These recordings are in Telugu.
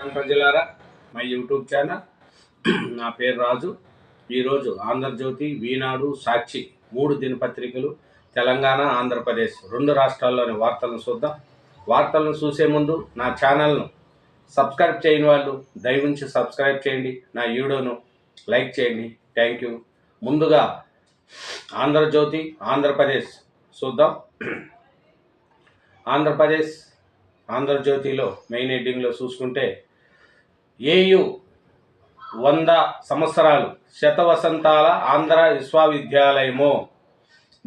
ప్రజలారా మా యూట్యూబ్ ఛానల్. నా పేరు రాజు. ఈరోజు ఆంధ్రజ్యోతి వీనాడు సాక్షి మూడు దినపత్రికలు తెలంగాణ ఆంధ్రప్రదేశ్ రెండు రాష్ట్రాల్లోని వార్తలను చూద్దాం. వార్తలను చూసే ముందు నా ఛానల్ను సబ్స్క్రైబ్ చేయని వాళ్ళు దయవుంచి సబ్స్క్రైబ్ చేయండి. నా వీడియోను లైక్ చేయండి. Thank you. ముందుగా ఆంధ్రజ్యోతి ఆంధ్రప్రదేశ్ చూద్దాం. ఆంధ్రప్రదేశ్ ఆంధ్రజ్యోతిలో మెయిన్ హెడ్డింగ్లో చూసుకుంటే ఏయు వంద సంవత్సరాలు శతవసంతాల ఆంధ్ర విశ్వవిద్యాలయము.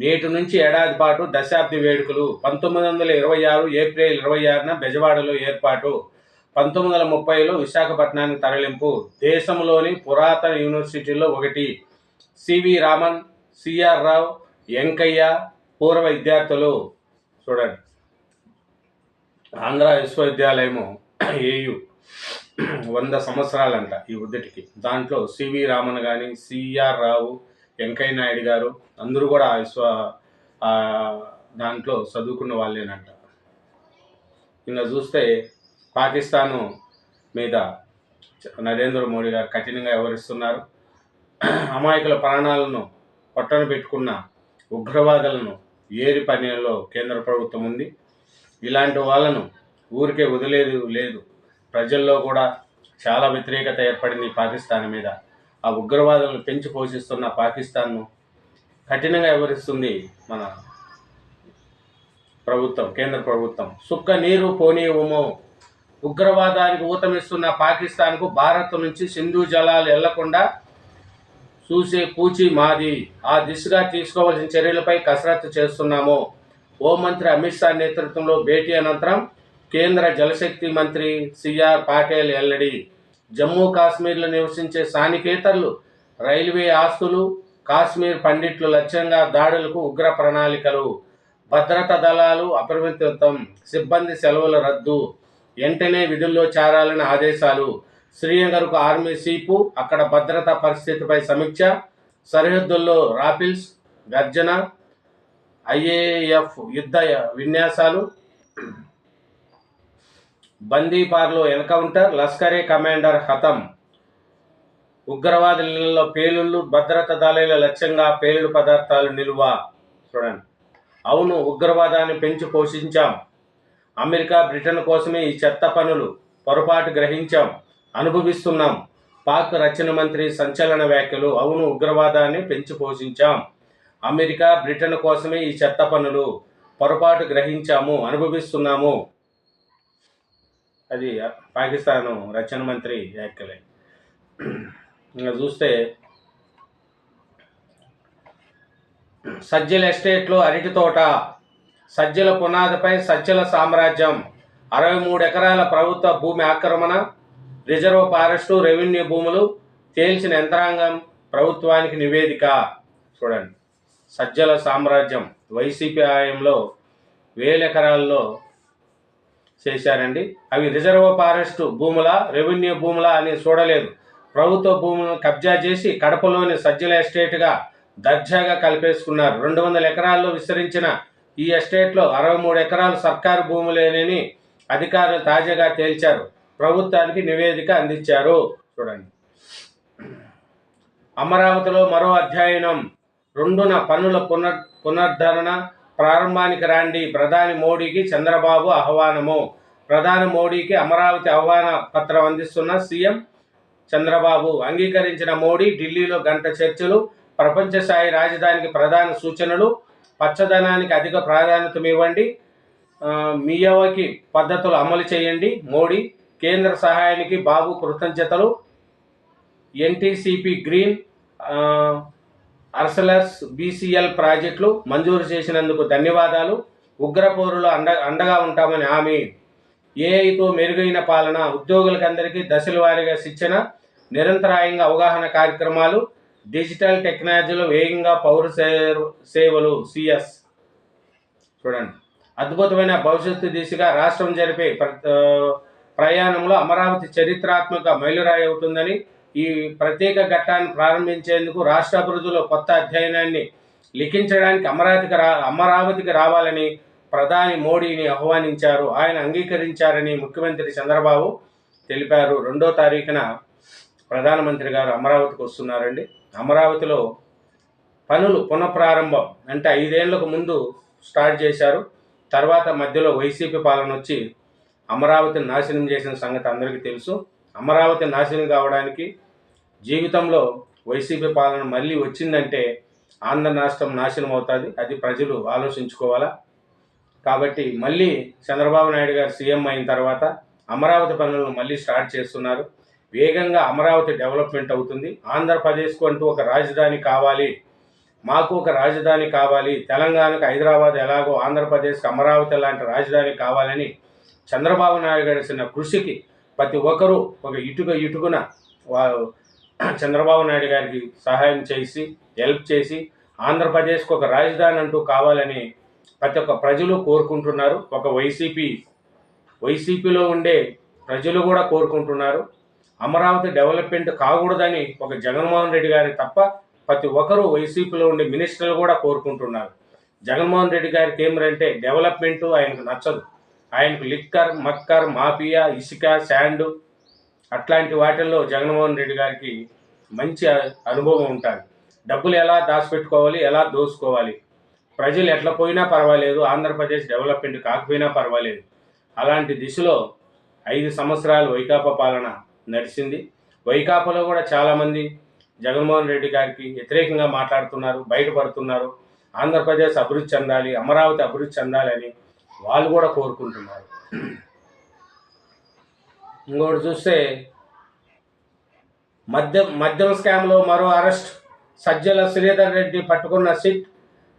నేటి నుంచి ఏడాది పాటు దశాబ్ది వేడుకలు. పంతొమ్మిది వందల ఇరవై ఆరు ఏప్రిల్ ఇరవై ఆరున బెజవాడలో ఏర్పాటు. పంతొమ్మిది వందల ముప్పైలో విశాఖపట్నానికి తరలింపు. దేశంలోని పురాతన యూనివర్సిటీల్లో ఒకటి. సివి రామన్ సిఆర్ రావు వెంకయ్య పూర్వ విద్యార్థులు. చూడండి. ఆంధ్ర విశ్వవిద్యాలయము. ఏయు వంద సంవత్సరాలంట ఈ ఉద్దటికి దాంట్లో సివి రామన్ కానీ సిఆర్ రావు వెంకయ్య నాయుడు గారు అందరూ కూడా విశ్వ దాంట్లో చదువుకున్న వాళ్ళేనంట. ఇంకా చూస్తే పాకిస్తాను మీద నరేంద్ర మోడీ గారు కఠినంగా వ్యవహరిస్తున్నారు. అమాయకుల ప్రాణాలను పొట్టన పెట్టుకున్న ఉగ్రవాదులను ఏరి పనిలో కేంద్ర ప్రభుత్వం ఉంది. ఇలాంటి వాళ్ళను ఊరికే వదిలేదు లేదు. ప్రజల్లో కూడా చాలా వ్యతిరేకత ఏర్పడింది పాకిస్తాన్ మీద. ఆ ఉగ్రవాదులను పెంచి పోషిస్తున్న పాకిస్తాన్ను కఠినంగా వివరిస్తుంది మన ప్రభుత్వం కేంద్ర ప్రభుత్వం. సుక్క నీరు పోనీయము ఉగ్రవాదానికి ఊతమిస్తున్న పాకిస్తాన్కు భారత్ నుంచి సింధు జలాలు వెళ్ళకుండా చూసే పూచి మాది. ఆ దిశగా తీసుకోవాల్సిన చర్యలపై కసరత్తు చేస్తున్నాము. హోంమంత్రి అమిత్ షా నేతృత్వంలో భేటీ అనంతరం కేంద్ర జలశక్తి మంత్రి సిఆర్ పాటేల్ ఎల్లడి జమ్మూ కాశ్మీర్లో నివసించే సానికేతరులు రైల్వే ఆస్తులు కాశ్మీర్ పండిట్లు లక్ష్యంగా దాడులకు ఉగ్ర ప్రణాళికలు భద్రతా దళాలు అప్రమత్తం సిబ్బంది సెలవుల రద్దు వెంటనే విధుల్లో చేరాలని ఆదేశాలు శ్రీనగర్కు ఆర్మీ సీపు అక్కడ భద్రతా పరిస్థితిపై సమీక్ష సరిహద్దుల్లో రాపిల్స్ గర్జన ఐఏఎఫ్ యుద్ధ విన్యాసాలు బందీపార్లో ఎన్కౌంటర్ లష్కరే కమాండర్ హతం. ఉగ్రవాదులలో పేలుళ్ళు భద్రతా దళాల లక్ష్యంగా పేలుడు పదార్థాలు నిల్వ. చూడండి. అవును ఉగ్రవాదాన్ని పెంచి పోషించాం. అమెరికా బ్రిటన్ కోసమే ఈ చెత్త పనులు పొరపాటు గ్రహించాం. అనుభవిస్తున్నాం. పాక్ రక్షణ మంత్రి సంచలన వ్యాఖ్యలు అవును ఉగ్రవాదాన్ని పెంచి పోషించాం. అమెరికా బ్రిటన్ కోసమే ఈ చెత్త పనులు పొరపాటు గ్రహించాము అనుభవిస్తున్నాము. అది పాకిస్తాన్ రక్షణ మంత్రి వ్యాఖ్యలే ఇంకా చూస్తే సజ్జల ఎస్టేట్లో అరటి తోట సజ్జల పునాదిపై సజ్జల సామ్రాజ్యం అరవై మూడు ఎకరాల ప్రభుత్వ భూమి ఆక్రమణ రిజర్వ్ ఫారెస్టు రెవెన్యూ భూములు తేల్చిన యంత్రాంగం ప్రభుత్వానికి నివేదిక. చూడండి. సజ్జల సామ్రాజ్యం వైసీపీ ఆయంలో వేల ఎకరాల్లో చేశారండి. అవి రిజర్వ్ ఫారెస్ట్ భూముల రెవెన్యూ భూముల అని చూడలేదు. ప్రభుత్వ భూములను కబ్జా చేసి కడపలోని సజ్జల ఎస్టేట్గా దర్జాగా కలిపేసుకున్నారు. రెండు వందల ఎకరాల్లో విస్తరించిన ఈ ఎస్టేట్లో అరవై మూడు ఎకరాలు సర్కారు భూములేనని అధికారులు తాజాగా తేల్చారు. ప్రభుత్వానికి నివేదిక అందించారు. చూడండి. అమరావతిలో మరో అధ్యయనం. రెండున పన్నుల పునర్ పునరుద్ధరణ ప్రారంభానికి రాండి. ప్రధాని మోడీకి చంద్రబాబు ఆహ్వానము. ప్రధాని మోడీకి అమరావతి ఆహ్వాన పత్రం అందిస్తున్న సీఎం చంద్రబాబు. అంగీకరించిన మోడీ ఢిల్లీలో గంట చర్చలు ప్రపంచ స్థాయి రాజధానికి ప్రధాన సూచనలు పచ్చదనానికి అధిక ప్రాధాన్యత ఇవ్వండి. మియవకి పద్ధతులు అమలు చేయండి. మోడీ కేంద్ర సహాయానికి బాబు కృతజ్ఞతలు. ఎన్టీసీపీ గ్రీన్ అర్సలర్స్ అర్సలస్ బీసీఎల్ ప్రాజెక్టులు మంజూరు చేసినందుకు ధన్యవాదాలు. ఉగ్రపోరులో అండ అండగా ఉంటామని హామీ. ఏఐతో మెరుగైన పాలన ఉద్యోగులకందరికీ దశల వారీగా శిక్షణ నిరంతరాయంగా అవగాహన కార్యక్రమాలు డిజిటల్ టెక్నాలజీలో వేగంగా పౌర సే- సేవలు సిఎస్. చూడండి. అద్భుతమైన భవిష్యత్తు దిశగా రాష్ట్రం జరిపే ప్ర- ప్రయాణంలో అమరావతి చరిత్రాత్మక మైలురాయి అవుతుందని ఈ ప్రత్యేక ఘట్టాన్ని ప్రారంభించేందుకు రాష్ట్ర అభివృద్ధిలో కొత్త అధ్యయనాన్ని లిఖించడానికి అమరావతికి రా అమరావతికి రావాలని ప్రధాని మోడీని ఆహ్వానించారు. ఆయన అంగీకరించారని ముఖ్యమంత్రి చంద్రబాబు తెలిపారు. రెండో తారీఖున ప్రధానమంత్రి గారు అమరావతికి వస్తున్నారండి. అమరావతిలో పనులు పునఃప్రారంభం అంటే ఐదేళ్ళకు ముందు స్టార్ట్ చేశారు. తర్వాత మధ్యలో వైసీపీ పాలన వచ్చి అమరావతిని నాశనం చేసిన సంగతి అందరికీ తెలుసు. అమరావతి నాశనం కావడానికి జీవితంలో వైసీపీ పాలన మళ్ళీ వచ్చిందంటే ఆంధ్ర రాష్ట్రం నాశనం అవుతుంది. అది ప్రజలు ఆలోచించుకోవాలా? కాబట్టి మళ్ళీ చంద్రబాబు నాయుడు గారు సీఎం అయిన తర్వాత అమరావతి పనులను మళ్ళీ స్టార్ట్ చేస్తున్నారు. వేగంగా అమరావతి డెవలప్మెంట్ అవుతుంది. ఆంధ్రప్రదేశ్కు అంటూ ఒక రాజధాని కావాలి. మాకు ఒక రాజధాని కావాలి. తెలంగాణకు హైదరాబాద్ ఎలాగో ఆంధ్రప్రదేశ్కి అమరావతి లాంటి రాజధాని కావాలని చంద్రబాబు నాయుడు గారి చిన్న కృషికి ప్రతి ఒక్కరూ ఒక ఇటుక ఇటుకున వారు చంద్రబాబు నాయుడు గారికి సహాయం చేసి హెల్ప్ చేసి ఆంధ్రప్రదేశ్కు ఒక రాజధాని అంటూ కావాలని ప్రతి ఒక్క ప్రజలు కోరుకుంటున్నారు. ఒక వైసీపీ వైసీపీలో ఉండే ప్రజలు కూడా కోరుకుంటున్నారు. అమరావతి డెవలప్మెంట్ కాకూడదని ఒక జగన్మోహన్ రెడ్డి గారి తప్ప ప్రతి ఒక్కరూ వైసీపీలో ఉండే మినిస్టర్లు కూడా కోరుకుంటున్నారు. జగన్మోహన్ రెడ్డి గారికి ఏమిటంటే డెవలప్మెంట్ ఆయనకు నచ్చదు. ఆయనకు లిక్కర్ మక్కర్ మాఫియా ఇసుక శాండ్ అట్లాంటి వాటిల్లో జగన్మోహన్ రెడ్డి గారికి మంచి అనుభవం ఉంటుంది. డబ్బులు ఎలా దాచిపెట్టుకోవాలి ఎలా దోసుకోవాలి ప్రజలు ఎట్లా పోయినా పర్వాలేదు ఆంధ్రప్రదేశ్ డెవలప్మెంట్ కాకపోయినా పర్వాలేదు. అలాంటి దిశలో ఐదు సంవత్సరాలు వైకాపా పాలన నడిచింది. వైకాపాలో కూడా చాలామంది జగన్మోహన్ రెడ్డి గారికి వ్యతిరేకంగా మాట్లాడుతున్నారు బయటపడుతున్నారు. ఆంధ్రప్రదేశ్ అభివృద్ధి చెందాలి అమరావతి అభివృద్ధి చెందాలని వాళ్ళు కూడా కోరుకుంటున్నారు. ఇంకోటి చూస్తే మద్యం మద్యం స్కామ్లో మరో అరెస్ట్. సజ్జల శ్రీధర్ రెడ్డి పట్టుకున్న సిట్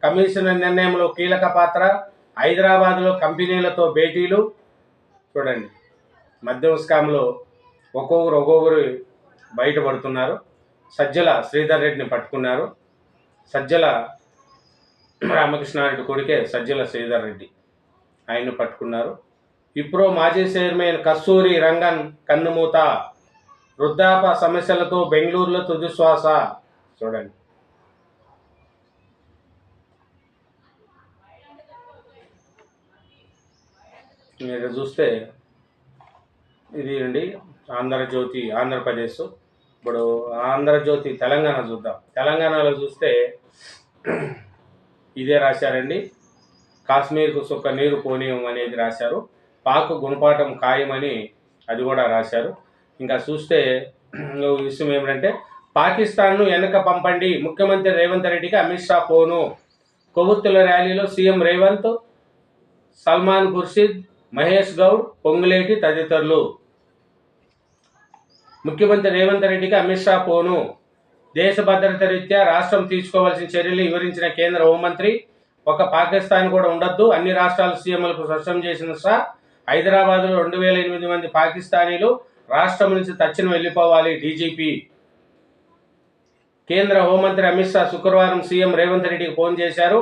కమిషనర్ నిర్ణయంలో కీలక పాత్ర. హైదరాబాద్లో కంపెనీలతో భేటీలు. చూడండి మద్యం స్కామ్లో ఒక్కొక్కరు ఒక్కొక్కరు బయటపడుతున్నారు. సజ్జల శ్రీధర్ రెడ్డిని పట్టుకున్నారు. సజ్జల రామకృష్ణారెడ్డి కొడుకే సజ్జల శ్రీధర్ రెడ్డి. ఆయన్ను పట్టుకున్నారు. ఇప్రో మాజీ చైర్మన్ కస్తూరి రంగన్ కన్నుమూత వృద్ధాప సమస్యలతో బెంగళూరులో తుదిశ్వాస. చూడండి. మీరు చూస్తే ఇది అండి ఆంధ్రజ్యోతి ఆంధ్రప్రదేశ్. ఇప్పుడు ఆంధ్రజ్యోతి తెలంగాణ చూద్దాం. తెలంగాణలో చూస్తే ఇదే రాశారండి. కాశ్మీర్కు సుక్క నీరు పోనీయం అనేది రాశారు. పాక్ గుణపాఠం ఖాయమని అది కూడా రాశారు. ఇంకా చూస్తే విషయం ఏమిటంటే పాకిస్తాన్ను వెనక పంపండి. ముఖ్యమంత్రి రేవంత్ రెడ్డికి అమిత్ షా ఫోను కొవ్వొత్తుల ర్యాలీలో సీఎం రేవంత్ సల్మాన్ ఖుర్షీద్ మహేష్ గౌడ్ పొంగులేటి తదితరులు. ముఖ్యమంత్రి రేవంత్ రెడ్డికి అమిత్ షా ఫోను దేశ భద్రత రీత్యా రాష్ట్రం తీసుకోవాల్సిన చర్యలు వివరించిన కేంద్ర హోంమంత్రి ఒక పాకిస్తాన్ కూడా ఉండొద్దు. అన్ని రాష్ట్రాల సీఎంలకు స్పష్టం చేసిన షా హైదరాబాద్లో రెండు వేల ఎనిమిది మంది పాకిస్తానీలు రాష్ట్రం నుంచి తచ్చిన వెళ్ళిపోవాలి డీజీపీ. కేంద్ర హోంమంత్రి అమిత్ షా శుక్రవారం సీఎం రేవంత్ రెడ్డికి ఫోన్ చేశారు.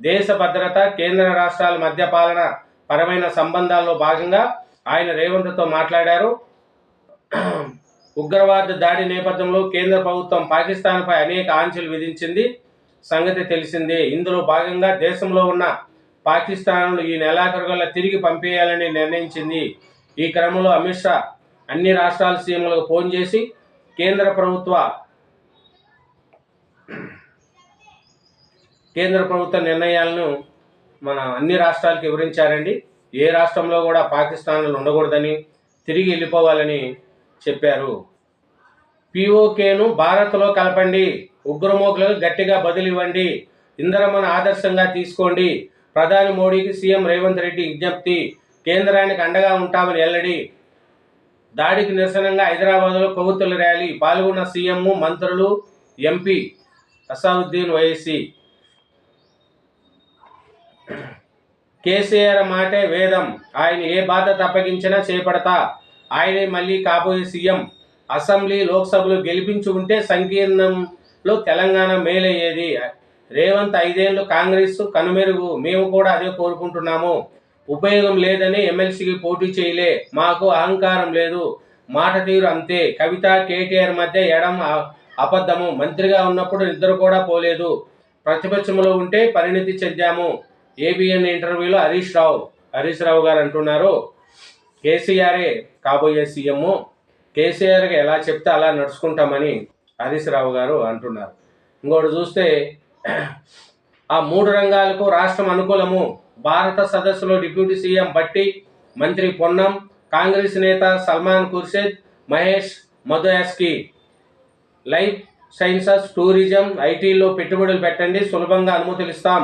దేశ భద్రత కేంద్ర రాష్ట్రాల మధ్య పాలన పరమైన సంబంధాల్లో భాగంగా ఆయన రేవంత్తో మాట్లాడారు. ఉగ్రవాద దాడి నేపథ్యంలో కేంద్ర ప్రభుత్వం పాకిస్తాన్పై అనేక ఆంక్షలు విధించింది. సంగతి తెలిసిందే. ఇందులో భాగంగా దేశంలో ఉన్న పాకిస్తాన్ను ఈ నెలాఖరుగల తిరిగి పంపేయాలని నిర్ణయించింది. ఈ క్రమంలో అమిత్ షా అన్ని రాష్ట్రాల సీఎంలకు ఫోన్ చేసి కేంద్ర ప్రభుత్వ కేంద్ర ప్రభుత్వ నిర్ణయాలను మన అన్ని రాష్ట్రాలకు వివరించారండి. ఏ రాష్ట్రంలో కూడా పాకిస్తాన్లు ఉండకూడదని తిరిగి వెళ్ళిపోవాలని చెప్పారు. పిఓకేను భారత్లో కలపండి. ఉగ్రమోకులకు గట్టిగా బదులివ్వండి ఇంధనమను ఆదర్శంగా తీసుకోండి. ప్రధాని మోడీకి సీఎం రేవంత్ రెడ్డి విజ్ఞప్తి. కేంద్రానికి అండగా ఉంటామని వెల్లడి. దాడికి నిరసనగా హైదరాబాద్లో కొవ్వొత్తుల ర్యాలీ. పాల్గొన్న సీఎం మంత్రులు ఎంపీ అసావుద్దీన్ వైసీ కేసీఆర్ మాటే వేదం. ఆయన ఏ బాధ్యత అప్పగించినా చేపడతా. ఆయనే మళ్ళీ కాబోయే సీఎం. అసెంబ్లీ లోక్సభలు గెలిపించి ఉంటే లో తెలంగాణ మేలయ్యేది. రేవంత్ ఐదేళ్ళు కాంగ్రెస్ కనుమెరుగు. మేము కూడా అదే కోరుకుంటున్నాము. ఉపయోగం లేదని ఎమ్మెల్సీకి పోటీ చేయలే. మాకు అహంకారం లేదు. మాట తీరు అంతే. కవిత కేటీఆర్ మధ్య ఎడం అబద్ధము. మంత్రిగా ఉన్నప్పుడు నిద్ర కూడా పోలేదు. ప్రతిపక్షంలో ఉంటే పరిణితి చెందాము. ఏబిఎన్ ఇంటర్వ్యూలో హరీష్ రావు హరీష్ రావు గారు అంటున్నారు. కేసీఆరే కాబోయే సీఎం కేసీఆర్కి ఎలా చెప్తే అలా నడుచుకుంటామని. హరీశ్రావు గారు అంటున్నారు. ఇంకోటి చూస్తే ఆ మూడు రంగాలకు రాష్ట్రం అనుకూలము. భారత సదస్సులో డిప్యూటీ సీఎం బట్టి మంత్రి పొన్నం కాంగ్రెస్ నేత Salman Khurshid Mahesh Madhu Yaskhi. Life sciences tourism ఐటీలో పెట్టుబడులు పెట్టండి సులభంగా అనుమతులు ఇస్తాం.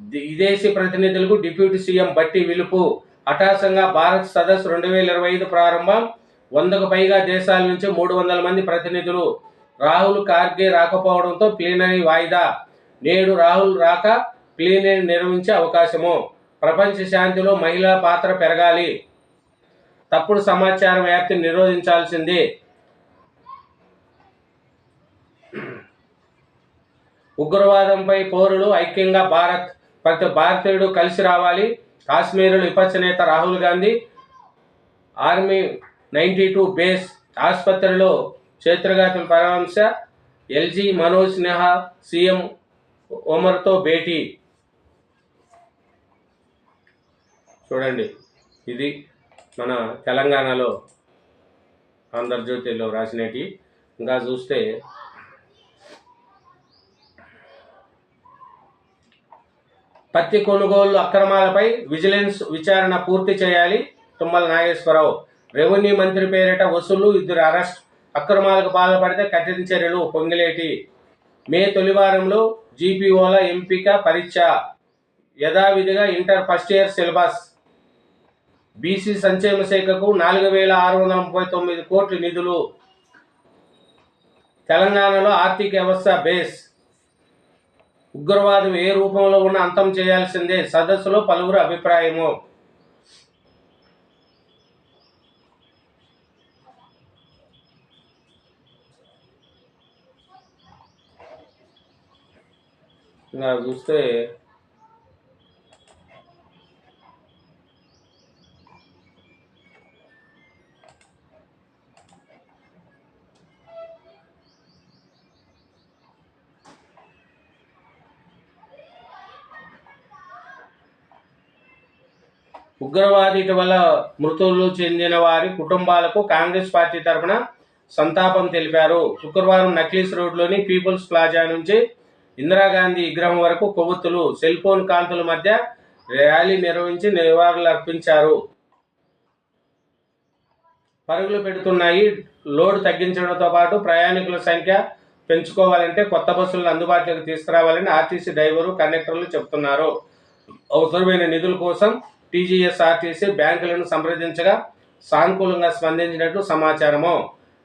విదేశీ ప్రతినిధులకు డిప్యూటీ సీఎం బట్టి విలుపు. అటాసంగా భారత్ సదస్సు రెండు వేల ఇరవై ఐదు ప్రారంభం. వందకు పైగా దేశాల నుంచి మూడు వందల మంది ప్రతినిధులు రాహుల్ కార్గే రాకపోవడంతో ప్లీనరీ వాయిదా. నేడు రాహుల్ రాక ప్లీనరీ నిర్వహించే అవకాశము. ప్రపంచ శాంతిలో మహిళా పాత్ర పెరగాలి. తప్పుడు సమాచారం వ్యాప్తిని నిరోధించాల్సింది. ఉగ్రవాదంపై పౌరులు ఐక్యంగా భారత్ ప్రతి భారతీయుడు కలిసి రావాలి. కాశ్మీరులో విపక్ష నేత Rahul Gandhi army ninety two base ఆసుపత్రిలో క్షేత్రఘాతం పరామర్శ ఎల్జీ మనోజ్ సిన్హా సీఎం ఒమర్తో భేటీ. చూడండి ఇది మన తెలంగాణలో ఆంధ్రజ్యోతిలో రాసినవి ఇంకా చూస్తే పత్తి కొనుగోలు అక్రమాలపై విజిలెన్స్ విచారణ పూర్తి చేయాలి తుమ్మల నాగేశ్వరరావు. రెవెన్యూ మంత్రి పేరిట వసూలు ఇద్దరు అరెస్ట్ అక్రమాలకు బాధపడితే కఠిన చర్యలు పొంగిలేటి. మే తొలివారంలో జీపీఓల ఎంపిక పరీక్ష యథావిధిగా inter first year syllabus. BC సంక్షేమ శాఖకు నాలుగు వేల ఆరు వందల ముప్పై తొమ్మిది కోట్ల నిధులు. తెలంగాణలో ఆర్థిక వ్యవస్థ బేస్. ఉగ్రవాదం ఏ రూపంలో ఉన్న అంతం చేయాల్సిందే సదస్సులో పలువురు అభిప్రాయము. నాకు చూస్తే ఉగ్రవాది వల్ల మృతులు చెందిన వారి కుటుంబాలకు కాంగ్రెస్ పార్టీ తరఫున సంతాపం తెలిపారు. శుక్రవారం నక్లీస్ రోడ్లోని పీపుల్స్ ప్లాజా నుంచి ఇందిరాగాంధీ విగ్రహం వరకు కొవ్వొత్తులు సెల్ ఫోన్ కాంతుల మధ్య ర్యాలీ నిర్వహించి నివాళులు అర్పించారు పరుగులు పెడుతున్నాయి. లోడ్ తగ్గించడంతో పాటు ప్రయాణికుల సంఖ్య పెంచుకోవాలంటే కొత్త బస్సులను అందుబాటులోకి తీసుకురావాలని ఆర్టీసీ డ్రైవరు కండక్టర్లు చెబుతున్నారు. అవసరమైన నిధుల కోసం టీజీఎస్ ఆర్టీసీ బ్యాంకులను సంప్రదించగా సానుకూలంగా స్పందించినట్టు సమాచారము.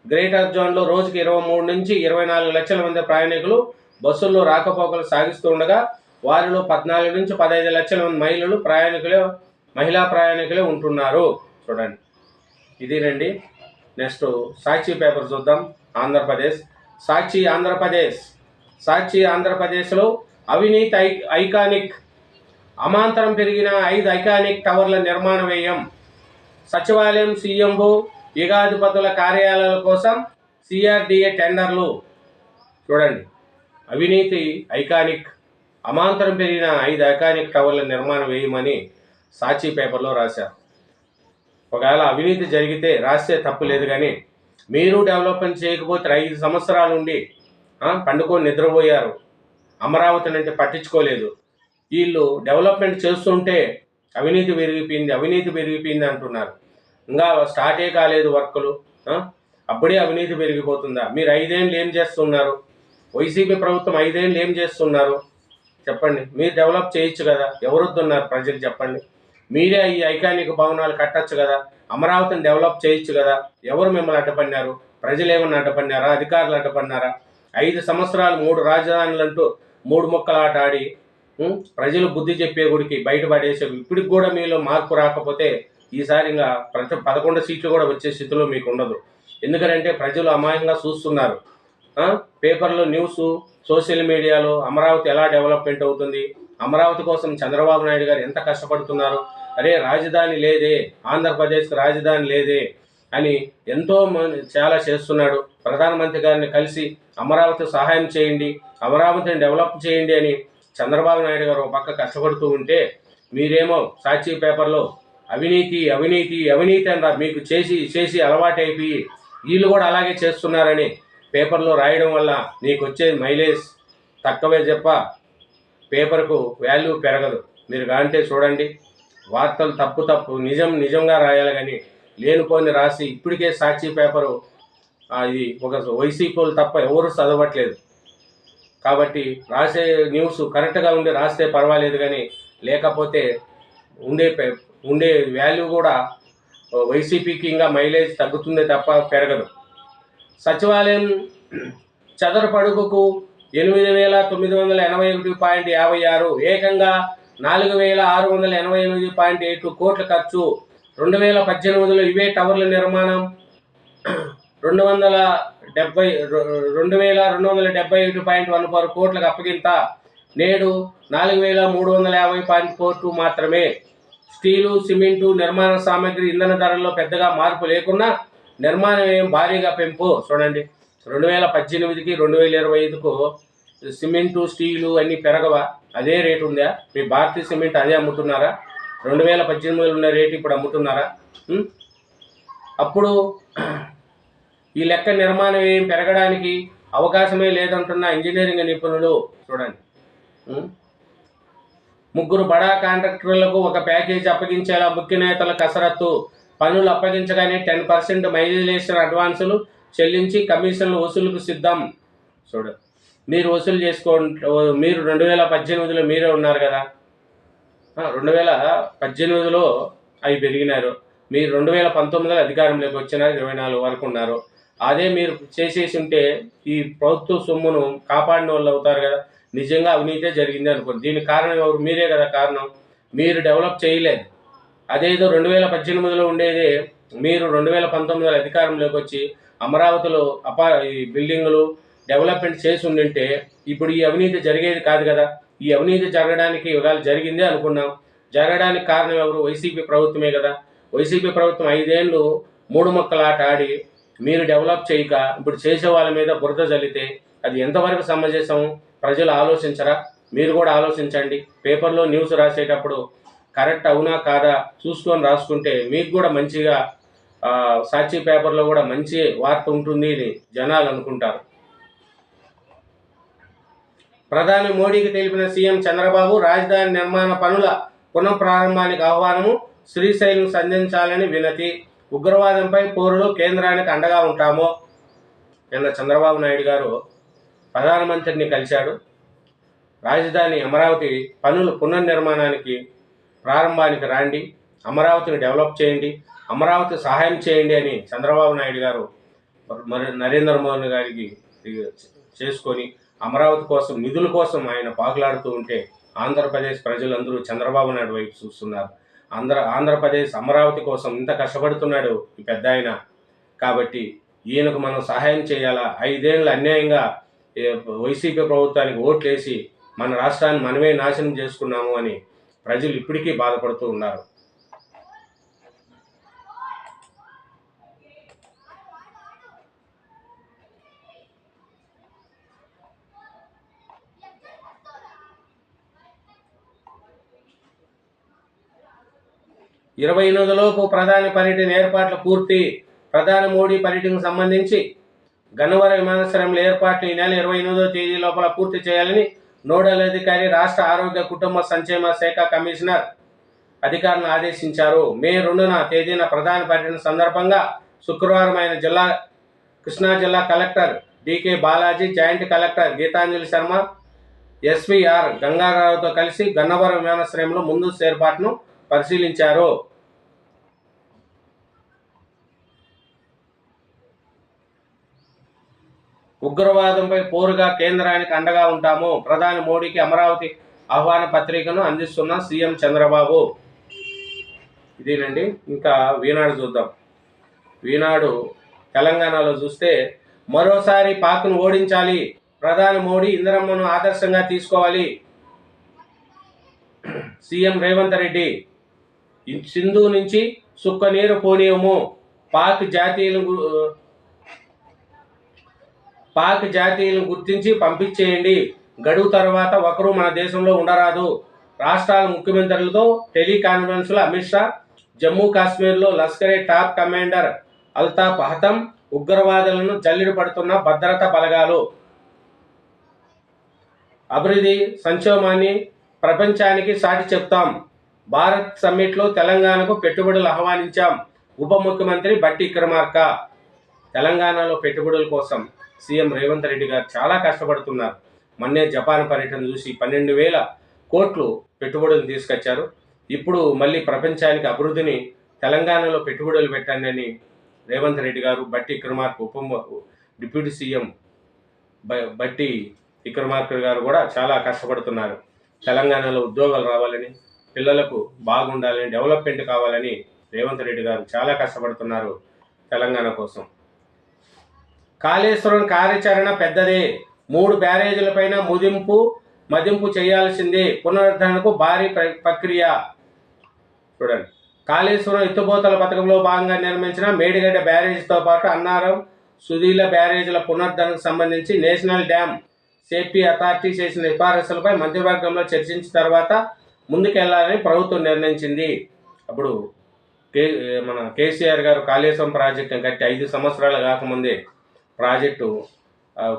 గ్రేటర్ జోన్లో రోజుకి ఇరవై మూడు నుంచి ఇరవై నాలుగు లక్షల మంది ప్రయాణికులు బస్సుల్లో రాకపోకలు సాగిస్తూ ఉండగా వారిలో పద్నాలుగు నుంచి పదహైదు లక్షల మంది మహిళలు ప్రయాణికులే మహిళా ప్రయాణికులే ఉంటున్నారు. చూడండి. ఇదేనండి నెక్స్ట్ సాక్షి పేపర్ చూద్దాం. ఆంధ్రప్రదేశ్. సాక్షి ఆంధ్రప్రదేశ్. సాక్షి ఆంధ్రప్రదేశ్లో అవినీతి ఐ ఐకానిక్ అమాంతరం పెరిగిన ఐదు ఐకానిక్ టవర్ల నిర్మాణ వ్యయం. సచివాలయం సీఎంఓ యుగాధిపతుల కార్యాలయాల కోసం సిఆర్డిఏ టెండర్లు. చూడండి. అవినీతి ఐకానిక్ అమాంతరం పెరిగిన ఐదు ఐకానిక్ టవర్ల నిర్మాణం వేయమని సాక్షి పేపర్లో రాశారు. ఒకవేళ అవినీతి జరిగితే రాస్తే తప్పు లేదు కానీ మీరు డెవలప్మెంట్ చేయకపోతే ఐదు సంవత్సరాల నుండి పండుకొని నిద్రపోయారు. అమరావతిని అంటే పట్టించుకోలేదు. వీళ్ళు డెవలప్మెంట్ చేస్తుంటే అవినీతి పెరిగిపోయింది అవినీతి పెరిగిపోయింది అంటున్నారు. ఇంకా స్టార్టే కాలేదు వర్కులు అప్పుడే అవినీతి పెరిగిపోతుందా? మీరు ఐదేళ్ళు ఏం చేస్తున్నారు? వైసీపీ ప్రభుత్వం ఐదేళ్ళు ఏం చేస్తున్నారు? చెప్పండి. మీరు డెవలప్ చేయొచ్చు కదా. ఎవరొద్దున్నారు ప్రజలు చెప్పండి. మీరే ఈ ఐకానిక్ భవనాలు కట్టచ్చు కదా. అమరావతిని డెవలప్ చేయొచ్చు కదా. ఎవరు మిమ్మల్ని అడ్డపడినారు? ప్రజలు ఏమన్నా అడ్డపడినారా? అధికారులు అడ్డపడినారా? ఐదు సంవత్సరాలు మూడు రాజధానులు అంటూ మూడు మొక్కలు ఆట ఆడి ప్రజలు బుద్ధి చెప్పే గుడికి బయటపడేసే ఇప్పటికి కూడా మీలో మార్పు రాకపోతే ఈసారి ఇంకా ప్రతి పదకొండు సీట్లు కూడా వచ్చే స్థితిలో మీకు ఉండదు. ఎందుకంటే ప్రజలు అమాయంగా చూస్తున్నారు. పేపర్లో న్యూస్ సోషల్ మీడియాలో అమరావతి ఎలా డెవలప్మెంట్ అవుతుంది? అమరావతి కోసం చంద్రబాబు నాయుడు గారు ఎంత కష్టపడుతున్నారు? అరే రాజధాని లేదే ఆంధ్రప్రదేశ్కి రాజధాని లేదే అని ఎంతో మంది చాలా చేస్తున్నాడు. ప్రధానమంత్రి గారిని కలిసి అమరావతి సహాయం చేయండి అమరావతిని డెవలప్ చేయండి అని చంద్రబాబు నాయుడు గారు ఒక పక్క కష్టపడుతూ ఉంటే మీరేమో సాక్షి పేపర్లో అవినీతి అవినీతి అవినీతి అని మీకు చేసి చేసి అలవాటైపోయి వీళ్ళు కూడా అలాగే చేస్తున్నారని పేపర్లో రాయడం వల్ల నీకు వచ్చే మైలేజ్ తక్కువే చెప్ప పేపర్కు వాల్యూ పెరగదు. మీరు కాంటే చూడండి. వార్తలు తప్పు తప్పు నిజం నిజంగా రాయాలి కానీ లేనిపోని రాసి ఇప్పటికే సాక్షి పేపరు అది ఇది ఒక వైసీపీలు తప్ప ఎవరు చదవట్లేదు. కాబట్టి రాసే న్యూస్ కరెక్ట్గా ఉండి రాస్తే పర్వాలేదు కానీ లేకపోతే ఉండే పే- ఉండే వాల్యూ కూడా వైసీపీకి ఇంకా మైలేజ్ తగ్గుతుందే తప్ప పెరగదు. సచివాలయం చదరపడుగుకు ఎనిమిది వేల తొమ్మిది వందల ఎనభై ఒకటి పాయింట్ యాభై ఆరు ఏకంగా నాలుగు వేల ఆరు వందల ఎనభై ఎనిమిది పాయింట్ ఎయిట్ కోట్ల ఖర్చు. రెండు వేల పద్దెనిమిదిలో ఇవే టవర్ల నిర్మాణం. రెండు వందల డెబ్బై రెండు వేల రెండు వందల డెబ్బై ఒకటి పాయింట్ వన్ ఫోర్ కోట్లకు అప్పగింత. నేడు నాలుగు వేల మూడు వందల యాభై పాయింట్ ఫోర్ టూ మాత్రమే. స్టీలు సిమెంటు నిర్మాణ సామాగ్రి ఇంధన ధరల్లో పెద్దగా మార్పు లేకున్నా నిర్మాణం వ్యయం భారీగా పెంపు? చూడండి. రెండు వేల పద్దెనిమిదికి రెండు వేల ఇరవై ఐదుకు సిమెంటు స్టీలు అన్నీ పెరగవా? అదే రేటు ఉందా? మీ భారతీయ సిమెంట్ అదే అమ్ముతున్నారా? రెండు వేల పద్దెనిమిదిలో ఉన్న రేటు ఇప్పుడు అమ్ముతున్నారా? అప్పుడు ఈ లెక్క నిర్మాణం ఏం పెరగడానికి అవకాశమే లేదంటున్న ఇంజనీరింగ్ నిపుణులు చూడండి. ముగ్గురు బడా కాంట్రాక్టర్లకు ఒక ప్యాకేజ్ అప్పగించేలా ముఖ్య నేతల కసరత్తు పనులు అప్పగించగానే టెన్ పర్సెంట్ మైలేషన్ అడ్వాన్సులు చెల్లించి కమిషన్లు వసూలుకు సిద్ధం. చూడు మీరు వసూలు చేసుకో మీరు రెండు వేల పద్దెనిమిదిలో మీరే ఉన్నారు కదా. రెండు వేల పద్దెనిమిదిలో అవి పెరిగినారు. మీరు రెండు వేల పంతొమ్మిదిలో అధికారంలోకి వచ్చినారు ఇరవై నాలుగు వరకు ఉన్నారు. అదే మీరు చేసేసి ఉంటే ఈ ప్రభుత్వ సొమ్మును కాపాడిన వాళ్ళు అవుతారు కదా. నిజంగా అవినీతే జరిగింది అనుకోండి. దీనికి కారణం ఎవరు? మీరే కదా కారణం. మీరు డెవలప్ చేయలేదు. అదేదో రెండు వేల పద్దెనిమిదిలో ఉండేదే. మీరు రెండు వేల పంతొమ్మిదిలో అధికారంలోకి వచ్చి అమరావతిలో అపా ఈ బిల్డింగులు డెవలప్మెంట్ చేసి ఉండింటే ఇప్పుడు ఈ అవినీతి జరిగేది కాదు కదా. ఈ అవినీతి జరగడానికి ఇవాళ జరిగిందే అనుకున్నాం. జరగడానికి కారణం ఎవరు? వైసీపీ ప్రభుత్వమే కదా. వైసీపీ ప్రభుత్వం ఐదేళ్ళు మూడు మొక్కలాట ఆడి మీరు డెవలప్ చేయక ఇప్పుడు చేసే వాళ్ళ మీద బురద జల్లితే అది ఎంతవరకు సమంజసం? ప్రజలు ఆలోచించరా? మీరు కూడా ఆలోచించండి. పేపర్లో న్యూస్ రాసేటప్పుడు కరెక్ట్ అవునా కాదా చూసుకొని రాసుకుంటే మీకు కూడా మంచిగా సాక్షి పేపర్లో కూడా మంచి వార్త ఉంటుంది అని జనాలు అనుకుంటారు. ప్రధాని మోడీకి తెలిపిన సీఎం చంద్రబాబు రాజధాని నిర్మాణ పనుల పునఃప్రారంభానికి ఆహ్వానము శ్రీశైలం సంధించాలని వినతి ఉగ్రవాదంపై పోరులో కేంద్రానికి అండగా ఉంటాము నిన్న చంద్రబాబు నాయుడు గారు ప్రధానమంత్రిని కలిశాడు. రాజధాని అమరావతి పనుల పునర్నిర్మాణానికి ప్రారంభానికి రాండి అమరావతిని డెవలప్ చేయండి అమరావతి సహాయం చేయండి అని చంద్రబాబు నాయుడు గారు మరి నరేంద్ర మోదీ గారికి చేసుకొని అమరావతి కోసం నిధుల కోసం ఆయన పాకులాడుతూ ఉంటే ఆంధ్రప్రదేశ్ ప్రజలందరూ చంద్రబాబు నాయుడు వైపు చూస్తున్నారు. ఆంధ్ర ఆంధ్రప్రదేశ్ అమరావతి కోసం ఇంత కష్టపడుతున్నాడు ఈ పెద్ద ఆయన. కాబట్టి ఈయనకు మనం సహాయం చేయాలా? ఐదేళ్ళు అన్యాయంగా వైసీపీ ప్రభుత్వానికి ఓట్లేసి మన రాష్ట్రాన్ని మనమే నాశనం చేసుకున్నాము అని ప్రజలు ఇప్పటికీ బాధపడుతూ ఉన్నారు. ఇరవై ఎనిమిదిలోపు ప్రధాని పర్యటన ఏర్పాట్లు పూర్తి. ప్రధాని మోడీ పర్యటనకు సంబంధించి గన్నవరం విమానాశ్రయంలో ఏర్పాట్లు ఈ నెల ఇరవై ఎనిమిదో తేదీ లోపల పూర్తి చేయాలని నోడల్ అధికారి రాష్ట్ర ఆరోగ్య కుటుంబ సంక్షేమ శాఖ కమిషనర్ అధికారులను ఆదేశించారు. మే రెండున తేదీన ప్రధాన పర్యటన సందర్భంగా శుక్రవారం ఆయన జిల్లా కృష్ణా జిల్లా collector DK Balaji joint collector Geetanjali Sharma SVR గంగారావుతో కలిసి గన్నవరం విమానాశ్రయంలో ముందు ఏర్పాటును పరిశీలించారు. ఉగ్రవాదంపై పోరుగా కేంద్రానికి అండగా ఉంటాము. ప్రధాని మోడీకి అమరావతి ఆహ్వాన పత్రికను అందిస్తున్న సీఎం చంద్రబాబు. ఇదేనండి. ఇంకా వీనాడు చూద్దాం. వీనాడు తెలంగాణలో చూస్తే మరోసారి పాక్ను ఓడించాలి. ప్రధాని మోడీ ఇందిరమ్మను ఆదర్శంగా తీసుకోవాలి. సీఎం రేవంత్ రెడ్డి. సింధు నుంచి సుక్క నీరు పోనీయము. పాక్ జాతీయులు పాక్ జాతీయులను గుర్తించి పంపించేయండి. గడువు తర్వాత ఒకరు మన దేశంలో ఉండరాదు. రాష్ట్రాల ముఖ్యమంత్రులతో టెలికాన్ఫరెన్స్లో అమిత్ షా జమ్మూ కాశ్మీర్లో లష్కరే టాప్ కమాండర్ అల్తాఫ్ హతం ఉగ్రవాదులను జల్లిడి పడుతున్న భద్రతా బలగాలు. అభివృద్ధి సంక్షోభాన్ని ప్రపంచానికి సాటి చెప్తాం. భారత్ సమ్మిట్లో తెలంగాణకు పెట్టుబడులు ఆహ్వానించాం. ఉప ముఖ్యమంత్రి బట్టి విక్రమార్క తెలంగాణలో పెట్టుబడుల కోసం. సీఎం రేవంత్ రెడ్డి గారు చాలా కష్టపడుతున్నారు. మొన్నే జపాన్ పర్యటన చూసి పన్నెండు వేల కోట్లు పెట్టుబడులు తీసుకొచ్చారు. ఇప్పుడు మళ్ళీ ప్రపంచానికి అభివృద్ధిని తెలంగాణలో పెట్టుబడులు పెట్టండి అని రేవంత్ రెడ్డి గారు బట్టి విక్రమార్క ఉప డిప్యూటీ సీఎం బట్టి విక్రమార్క గారు కూడా చాలా కష్టపడుతున్నారు. తెలంగాణలో ఉద్యోగాలు రావాలని పిల్లలకు బాగుండాలని డెవలప్మెంట్ కావాలని రేవంత్ రెడ్డి గారు చాలా కష్టపడుతున్నారు తెలంగాణ కోసం. కాళేశ్వరం కార్యాచరణ పెద్దదే. మూడు బ్యారేజీలపైన ముదింపు మదింపు చేయాల్సిందే. పునరుద్ధరణకు భారీ ప్ర- ప్రక్రియ. చూడండి. కాళేశ్వరం ఎత్తుపోతల పథకంలో భాగంగా నిర్మించిన మేడిగడ్డ బ్యారేజీతో పాటు అన్నారం సుధీల బ్యారేజీల పునరుద్ధరణకు సంబంధించి నేషనల్ డ్యామ్ సేఫ్టీ అథారిటీ చేసిన సిఫారసులపై మంత్రివర్గంలో చర్చించిన తర్వాత ముందుకెళ్ళాలని ప్రభుత్వం నిర్ణయించింది. అప్పుడు కే మన కేసీఆర్ గారు కాళేశ్వరం ప్రాజెక్టును కట్టి ఐదు సంవత్సరాలు కాకముందే ప్రాజెక్టు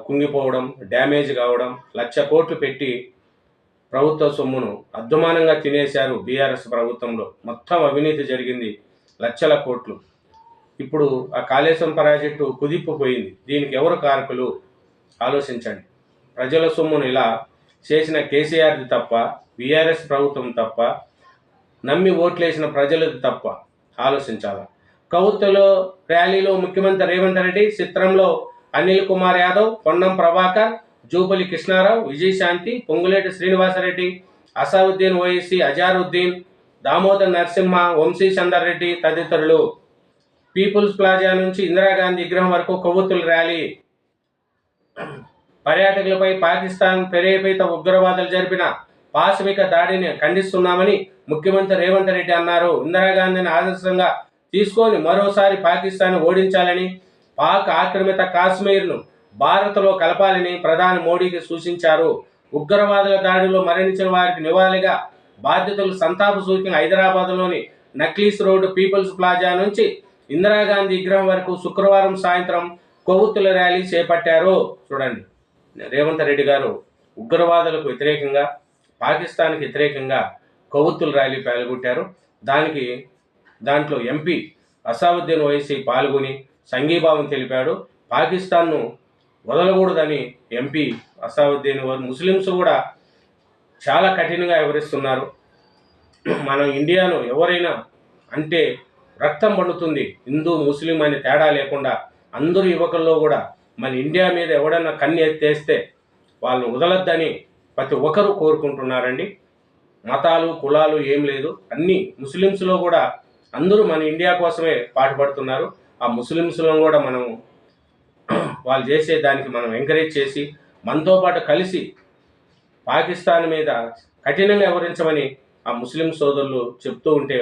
కుంగిపోవడం డ్యామేజ్ కావడం లక్ష కోట్లు పెట్టి ప్రభుత్వ సొమ్మును అద్దుమానంగా తినేశారు బీఆర్ఎస్ ప్రభుత్వంలో. మొత్తం అవినీతి జరిగింది లక్షల కోట్లు. ఇప్పుడు ఆ కాళేశ్వరం ప్రాజెక్టు కుదిప్పిపోయింది దీనికి ఎవరు కారకులు? ఆలోచించండి. ప్రజల సొమ్మును ఇలా చేసిన కేసీఆర్ది తప్ప బీఆర్ఎస్ ప్రభుత్వం తప్ప నమ్మి ఓట్లేసిన ప్రజలది తప్ప ఆలోచించాలా? కౌతులో ర్యాలీలో ముఖ్యమంత్రి రేవంత్ రెడ్డి చిత్రంలో అనిల్ కుమార్ యాదవ్ పొన్నం ప్రభాకర్ జూపలి కృష్ణారావు విజయశాంతి పొంగులేటి శ్రీనివాసరెడ్డి అసావుద్దీన్ ఓయసీ అజారుద్దీన్ దామోదర్ నరసింహ వంశీ చందర్ రెడ్డి తదితరులు. పీపుల్స్ ప్లాజా నుంచి ఇందిరాగాంధీ విగ్రహం వరకు కొవ్వొత్తుల ర్యాలీ. పర్యాటకులపై పాకిస్తాన్ ప్రేరేపిత ఉగ్రవాదులు జరిపిన పాశవిక దాడిని ఖండిస్తున్నామని ముఖ్యమంత్రి రేవంత్ రెడ్డి అన్నారు. ఇందిరాగాంధీని ఆదర్శంగా తీసుకొని మరోసారి పాకిస్తాన్ ఓడించాలని పాక్ ఆక్రమిత కాశ్మీర్ను భారత్లో కలపాలని ప్రధాని మోడీకి సూచించారు. ఉగ్రవాదుల దాడిలో మరణించిన వారికి నివాళిగా బాధ్యతలు సంతాప సూచన హైదరాబాద్లోని నక్లీస్ రోడ్డు పీపుల్స్ ప్లాజా నుంచి ఇందిరాగాంధీ విగ్రహం వరకు శుక్రవారం సాయంత్రం కొవ్వొత్తుల ర్యాలీ చేపట్టారు. చూడండి. రేవంత్ రెడ్డి గారు ఉగ్రవాదులకు వ్యతిరేకంగా పాకిస్తాన్కి వ్యతిరేకంగా కొవ్వొత్తుల ర్యాలీ పాల్గొట్టారు. దానికి దాంట్లో ఎంపీ అసావుద్దీన్ ఓవైసీ పాల్గొని సంఘీభావం తెలిపాడు. పాకిస్తాన్ను వదలకూడదని ఎంపీ అసావుద్దీన్ ఓ- ముస్లిమ్స్ కూడా చాలా కఠినంగా వివరిస్తున్నారు మనం ఇండియాను ఎవరైనా అంటే రక్తం పండుతుంది. హిందూ ముస్లిం అనే తేడా లేకుండా అందరు యువకుల్లో కూడా మన ఇండియా మీద ఎవడన్నా కన్ను ఎత్తేస్తే వాళ్ళని వదలొద్దని ప్రతి ఒక్కరూ కోరుకుంటున్నారండి. మతాలు కులాలు ఏం లేదు. అన్నీ ముస్లిమ్స్లో కూడా అందరూ మన ఇండియా కోసమే పాటుపడుతున్నారు. ఆ ముస్లిమ్స్లో కూడా మనం వాళ్ళు చేసే దానికి మనం ఎంకరేజ్ చేసి మనతో పాటు కలిసి పాకిస్తాన్ మీద కఠినంగా వివరించమని ఆ ముస్లిం సోదరులు చెప్తూ ఉంటే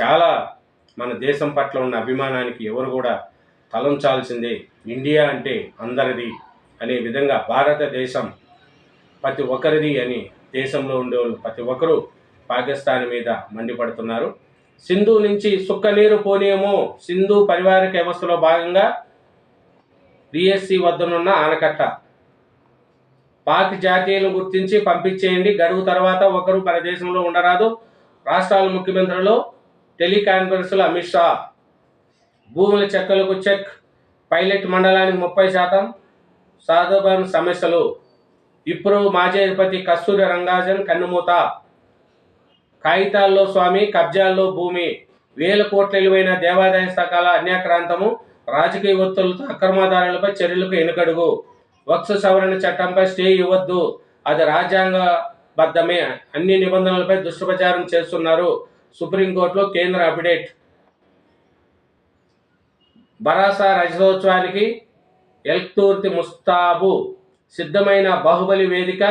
చాలా మన దేశం పట్ల ఉన్న అభిమానానికి ఎవరు కూడా తలంచాల్సిందే. ఇండియా అంటే అందరిది అనే విధంగా భారతదేశం ప్రతి ఒక్కరిది అని దేశంలో ఉండేవాళ్ళు ప్రతి ఒక్కరూ పాకిస్తాన్ మీద మండిపడుతున్నారు. సింధు నుంచి సుక్క నీరు పోనీయము. సింధు పరివారిక వ్యవస్థలో భాగంగా డిఎస్సి వద్దనున్న ఆనకట్ట. పాక్ జాతీయులను గుర్తించి పంపించేయండి. గడువు తర్వాత ఒకరు మన దేశంలో ఉండరాదు. రాష్ట్రాల ముఖ్యమంత్రులు టెలికాన్ఫరెన్స్లో అమిత్ షా. భూముల చెక్కలకు చెక్. పైలట్ మండలానికి ముప్పై శాతం. సాధుబాన్ సమస్యలు. ఇప్పుడు మాజీ అధిపతి కస్తూరి రంగాజన్ కన్నుమూత. కాగితాల్లో స్వామి కబ్జాల్లో భూమి వేల కోట్ల విలువైన దేవాదాయ శాఖల అన్యాక్రాంతము రాజకీయ ఒత్తులతో అక్రమదారులపై చర్యలకు వెనుకడుగు వక్స్ సవరణ చట్టంపై స్టే ఇవ్వద్దు. అది రాజ్యాంగబద్ధమే. అన్ని నిబంధనలపై దుష్ప్రచారం చేస్తున్నారు సుప్రీంకోర్టులో కేంద్ర అప్డేట్. బరాసా రజతోత్సవానికి ఎల్తూర్తి ముస్తాబు సిద్ధమైన బాహుబలి వేదిక.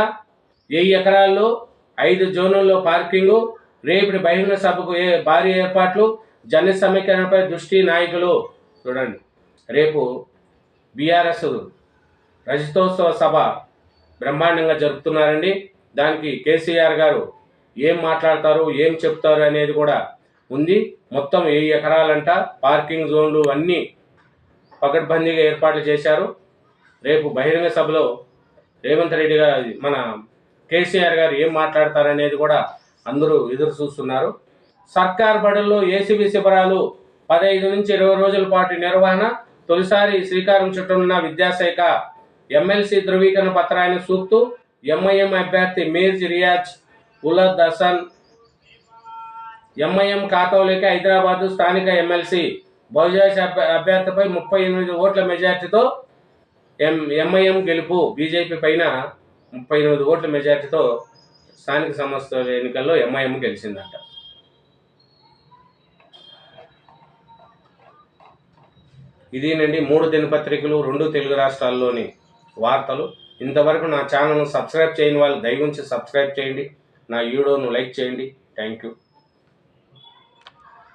వెయ్యి ఎకరాల్లో ఐదు జోనుల్లో పార్కింగు. రేపటి బహిరంగ సభకు ఏ భారీ ఏర్పాట్లు జన సమీకరణపై దృష్టి నాయకులు చూడండి. రేపు బీఆర్ఎస్ రజతోత్సవ సభ బ్రహ్మాండంగా జరుపుతున్నారండి. దానికి కేసీఆర్ గారు ఏం మాట్లాడతారు ఏం చెప్తారు అనేది కూడా ఉంది. మొత్తం వెయ్యి ఎకరాలంట పార్కింగ్ జోన్లు అన్నీ పకడ్బందీగా ఏర్పాట్లు చేశారు. రేపు బహిరంగ సభలో రేవంత్ రెడ్డి గారు మన కేసీఆర్ గారు ఏం మాట్లాడతారనేది కూడా అందరూ ఎదురు చూస్తున్నారు. సర్కార్ బడుల్లో ఏసీబీ శిబిరాలు పదహైదు నుంచి ఇరవై రోజుల పాటు నిర్వహణ తొలిసారి శ్రీకారం చుట్టనున్న విద్యాశాఖ ఎమ్మెల్సీ ధృవీకరణ పత్రాన్ని చూపుతూ ఎంఐఎం అభ్యర్థి మీర్జ్ రియాజ్ ఉలద్ హసన్ ఎంఐఎం ఖాతాలోకి హైదరాబాద్ స్థానిక ఎమ్మెల్సీ బహుజాష్ అభ్యర్థిపై ముప్పై ఎనిమిది ఓట్ల మెజార్టీతో ఎం ఎంఐఎం గెలుపు బీజేపీ పైన ముప్పై ఎనిమిది ఓట్ల మెజార్టీతో స్థానిక సంస్థల ఎన్నికల్లో ఎంఐఎం గెలిచిందంట. ఇదేనండి మూడు దినపత్రికలు రెండు తెలుగు రాష్ట్రాల్లోని వార్తలు. ఇంతవరకు నా ఛానల్ను సబ్స్క్రైబ్ చేయని వాళ్ళు దయవుంచి సబ్స్క్రైబ్ చేయండి. నా వీడియోను లైక్ చేయండి. Thank you.